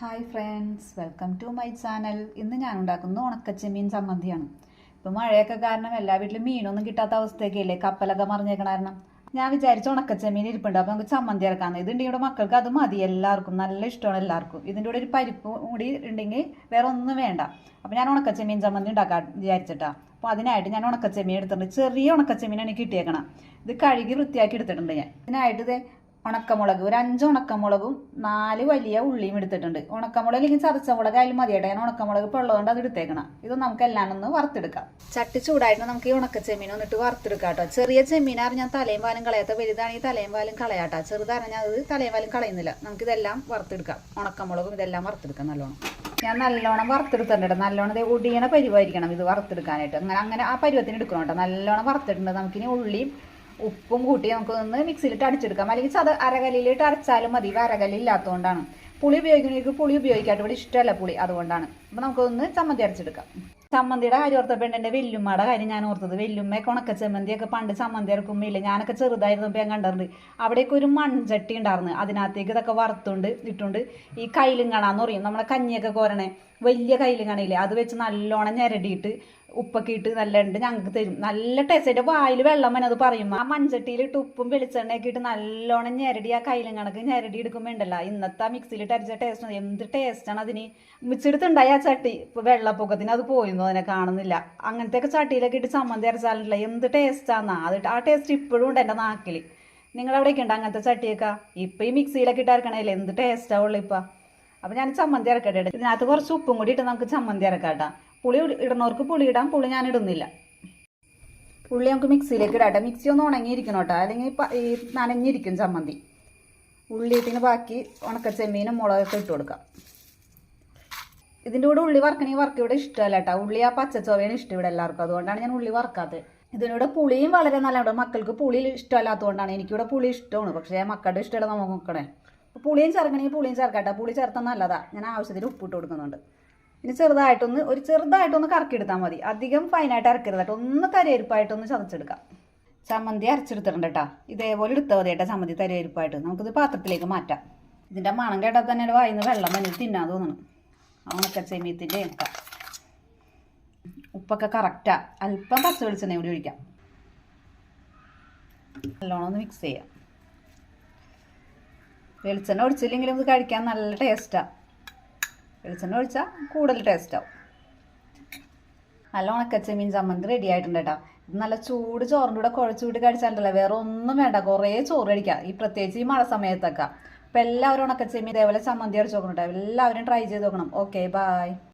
Hi friends welcome to my channel ഇന്ന് ഞാൻ ഉണ്ടാക്കുന്നത് ഉണക്കച്ചെമ്മീൻ ചമ്മന്തിയാണ്. ഇപ്പം മഴയൊക്കെ കാരണം എല്ലാ വീട്ടിലും മീനൊന്നും കിട്ടാത്ത അവസ്ഥയൊക്കെ ഇല്ലേ കപ്പലൊക്കെ മറിഞ്ഞേക്കണ കാരണം. ഞാൻ വിചാരിച്ച ഉണക്കച്ചെമ്മീൻ ഇരിപ്പുണ്ട്. അപ്പോൾ നമുക്ക് ചമ്മന്തി ഇറക്കാമെന്ന് ഇതുണ്ടെങ്കിൽ ഇവിടെ മക്കൾക്ക് അത് മതി എല്ലാവർക്കും. നല്ല ഇഷ്ടമാണ് എല്ലാവർക്കും. ഇതിന്റെ കൂടെ ഒരു പരിപ്പ് കൂടി ഉണ്ടെങ്കിൽ വേറെ ഒന്നും വേണ്ട. അപ്പോൾ ഞാൻ ഉണക്കച്ചെമ്മീൻ ചമ്മന്തി ഉണ്ടാക്കാൻ വിചാരിച്ചിട്ടാ. അപ്പോൾ അതിനായിട്ട് ഞാൻ ഉണക്കച്ചെമ്മീൻ എടുത്തിട്ടുണ്ട്. ചെറിയ ഉണക്കച്ചെമ്മീനാണ് കിട്ടിയേക്കണം. ഇത് കഴുകി വൃത്തിയാക്കി എടുത്തിട്ടുണ്ട് ഞാൻ. ഇതിനായിട്ട് ഇത് ഉണക്കമുളക്. ഒരു അഞ്ച് ഉണക്കമുളകും നാല് വലിയ ഉള്ളിയും എടുത്തിട്ടുണ്ട്. ഉണക്കമുളക് അല്ലെങ്കിൽ ചതച്ച മുളക് അതിൽ മതിയായിട്ട് ഞാൻ ഉണക്കമുളക് ഇപ്പോൾ ഉള്ളതുകൊണ്ട് അത് എടുത്തേക്കണം. ഇത് നമുക്ക് എല്ലാം ഒന്ന് വറുത്തെടുക്കാം. ചട്ടി ചൂടായിട്ട് നമുക്ക് ഈ ഉണക്ക ചെമ്മീൻ ഒന്നിട്ട് വറുത്തെടുക്കാം കേട്ടോ. ചെറിയ ചെമ്മീനാറ് ഞാൻ തലയും പാലും കളയാത്ത വലുതാണെങ്കിൽ തലയും പാലും കളയാട്ടോ. ചെറുതാണെങ്കിൽ അത് തലയും പാലും കളയുന്നില്ല. നമുക്കിതെല്ലാം വറുത്തെടുക്കാം. ഉണക്കമുളകും ഇതെല്ലാം വറുത്തെടുക്കാം നല്ലോണം. ഞാൻ നല്ലോണം വറുത്തെടുത്തിട്ടുണ്ട് നല്ലോണം ഒടിയണ പരിവായിരിക്കണം ഇത് വറുത്തെടുക്കാനായിട്ട്. അങ്ങനെ അങ്ങനെ ആ പരുവത്തിന് എടുക്കണം കേട്ടോ. നല്ലോണം വറുത്തിട്ടുണ്ട്. നമുക്കിനി ഉള്ളിയും ഉപ്പും കൂട്ടി നമുക്ക് ഒന്ന് മിക്സിയിലിട്ട് അടിച്ചെടുക്കാം. അല്ലെങ്കിൽ ചത അരകല്ലിലിട്ട് അരച്ചാലും മതി. അരകല്ലില്ലാത്തതുകൊണ്ടാണ്. പുളി ഉപയോഗിക്കുന്നവർക്ക് പുളി ഉപയോഗിക്കാട്ട്. ഇവിടെ ഇഷ്ടമല്ല പുളി. അതുകൊണ്ടാണ്. അപ്പം നമുക്കൊന്ന് ചമ്മന്തി അരച്ചെടുക്കാം. ചമ്മന്തിയുടെ കാര്യം ഓർത്തപ്പോൾ എന്റെ വെല്ലുമ്മയുടെ കാര്യം ഞാൻ ഓർത്തത്. വെല്ലുമ്മയൊക്കെ ഉണക്ക ചമ്മന്തിയൊക്കെ പണ്ട് ചമ്മന്തി ഇറക്കുമ്പോൾ ഇല്ല ഞാനൊക്കെ ചെറുതായിരുന്നപ്പോൾ ഞാൻ കണ്ടിട്ടുണ്ട് അവിടെയൊക്കെ ഒരു മൺചട്ടി ഉണ്ടായിരുന്നു. അതിനകത്തേക്ക് ഇതൊക്കെ വറുത്തുണ്ട് ഇട്ടുണ്ട് ഈ കയ്യിലുങ്ങണാന്ന് പറയും. നമ്മളെ കഞ്ഞിയൊക്കെ കോരണേ. വലിയ കയ്യിലുങ്ങണയില്ലേ അത് വെച്ച് നല്ലോണം ഞെരടിയിട്ട് ഉപ്പൊക്കെ ഇട്ട് നല്ല ഉണ്ട് ഞങ്ങൾക്ക് തരും. നല്ല ടേസ്റ്റ് വായിൽ വെള്ളം വന്നത് പറയും. ആ മൺചട്ടിയിലിട്ട് ഉപ്പും വെളിച്ചെണ്ണയൊക്കെ ഇട്ട് നല്ലോണം ഞെരടി ആ കയ്യിലും കണക്ക് ഞെരടി എടുക്കുമ്പോൾ ഉണ്ടല്ലോ ഇന്നത്തെ മിക്സിയിലിട്ട് അരിച്ച ടേസ്റ്റ് എന്ത് ടേസ്റ്റാണ് അതിന്? മിച്ചെടുത്തുണ്ടായി ആ ചട്ടി. ഇപ്പൊ വെള്ളപ്പൊക്കത്തിന് അത് പോയിരുന്നു അതിനെ കാണുന്നില്ല. അങ്ങനത്തെയൊക്കെ ചട്ടിയിലൊക്കെ ഇട്ട് ചമ്മന്തി അരച്ചാലുണ്ടല്ലോ എന്ത് ടേസ്റ്റാന്നാ അത് ആ ടേസ്റ്റ് ഇപ്പോഴും ഉണ്ട് എന്റെ നാക്കിൽ നിങ്ങളെവിടെയൊക്കെ ഉണ്ട് അങ്ങനത്തെ ചട്ടിയൊക്കെ? ഇപ്പം ഈ മിക്സിയിലൊക്കെ ഇട്ട് അരക്കണേല്ലേ എന്ത് ടേസ്റ്റാവുള്ളൂ ഇപ്പം? അപ്പം ഞാൻ ചമ്മന്തി ഇറക്കട്ടെ ഇതിനകത്ത് കുറച്ച് ഉപ്പും കൂടി ഇട്ട് നമുക്ക് ചമ്മന്തി ഇറക്കാട്ടാ പുളി ഇടുന്നവർക്ക് പുളി ഇടാം പുളി ഞാൻ ഇടുന്നില്ല. പുളി നമുക്ക് മിക്സിയിലേക്ക് ഇടാട്ടെ മിക്സി ഒന്ന് ഉണങ്ങിയിരിക്കണം കേട്ടോ. അല്ലെങ്കിൽ ഈ നനഞ്ഞിരിക്കും ചമ്മന്തി. ഉള്ളി ബാക്കി ബാക്കി ഉണക്കച്ചെമ്മീനും മുളകൊക്കെ ഇട്ട് കൊടുക്കാം. ഇതിന്റെ കൂടെ ഉള്ളി വറക്കണമെങ്കിൽ വർക്ക് ഇവിടെ ഇഷ്ടമല്ല കേട്ടോ. ഉള്ളി ആ പച്ചച്ചോവയാണ് ഇഷ്ടം ഇവിടെ എല്ലാവർക്കും. അതുകൊണ്ടാണ് ഞാൻ ഉള്ളി വറക്കാത്തത്. ഇതിനൂടെ പുളിയും വളരെ നല്ല നല്ലതാണ് മക്കൾക്ക് പുളി ഇഷ്ടമല്ലാത്തതുകൊണ്ടാണ് എനിക്കിവിടെ പുളി ഇഷ്ടമാണ്. പക്ഷേ മക്കളുടെ ഇഷ്ടമല്ല നമുക്ക് നോക്കണേ. പുളിയും ചേർക്കണമെങ്കിൽ പുളിയും ചേർക്കട്ടെ പുളി ചേർത്താൽ നല്ലതാണ് ഞാൻ ആവശ്യത്തിന് ഉപ്പിട്ട് കൊടുക്കുന്നുണ്ട്. ഇനി ചെറുതായിട്ടൊന്ന് ഒരു ചെറുതായിട്ടൊന്ന് കറക്കിയെടുത്താൽ മതി. അധികം ഫൈനായിട്ട് ഇറക്കരുത് കേട്ടോ. ഒന്ന് തരയിരിപ്പായിട്ടൊന്ന് ചതച്ചെടുക്കാം. ചമ്മന്തി അരച്ചെടുത്തിട്ടുണ്ട് കേട്ടോ. ഇതേപോലെ എടുത്താൽ മതി കേട്ടോ ചമ്മന്തി തരയരുപ്പായിട്ട്. നമുക്കിത് പാത്രത്തിലേക്ക് മാറ്റാം. ഇതിന്റെ മണം കേട്ടാൽ തന്നെ വായിന്ന് വെള്ളം തന്നെ തിന്നാൻ തോന്നുന്നു ഉണക്കച്ചെമ്മീത്തിന്റെ ഒക്കെ. ഉപ്പൊക്കെ കറക്റ്റാ അല്പം പച്ച വെളിച്ചെണ്ണ കൂടി ഒഴിക്കാം. നല്ലോണം ഒന്ന് മിക്സ് ചെയ്യാം. വെളിച്ചെണ്ണ ഒഴിച്ചില്ലെങ്കിലും ഇത് കഴിക്കാൻ നല്ല ടേസ്റ്റാണ് വെളിച്ചെണ്ണ ഒഴിച്ചാൽ കൂടുതൽ ടേസ്റ്റാവും നല്ല ഉണക്കച്ചെമ്മീൻ ചമ്മന്തി റെഡി ആയിട്ടുണ്ട് കേട്ടോ ഇത് നല്ല ചൂട് ചോറിന്റെ കൂടെ കുഴച്ചു കൂട്ടി കഴിച്ചാലല്ലേ വേറെ ഒന്നും വേണ്ട കുറേ ചോറ് കഴിക്കാം. ഈ പ്രത്യേകിച്ച് ഈ മഴ സമയത്തൊക്കെ. അപ്പം എല്ലാവരും ഉണക്കച്ചെമ്മീൻ ഇതേപോലെ ചമ്മന്തി അടിച്ച് നോക്കണം കേട്ടോ എല്ലാവരും ട്രൈ ചെയ്ത് നോക്കണം. Okay bye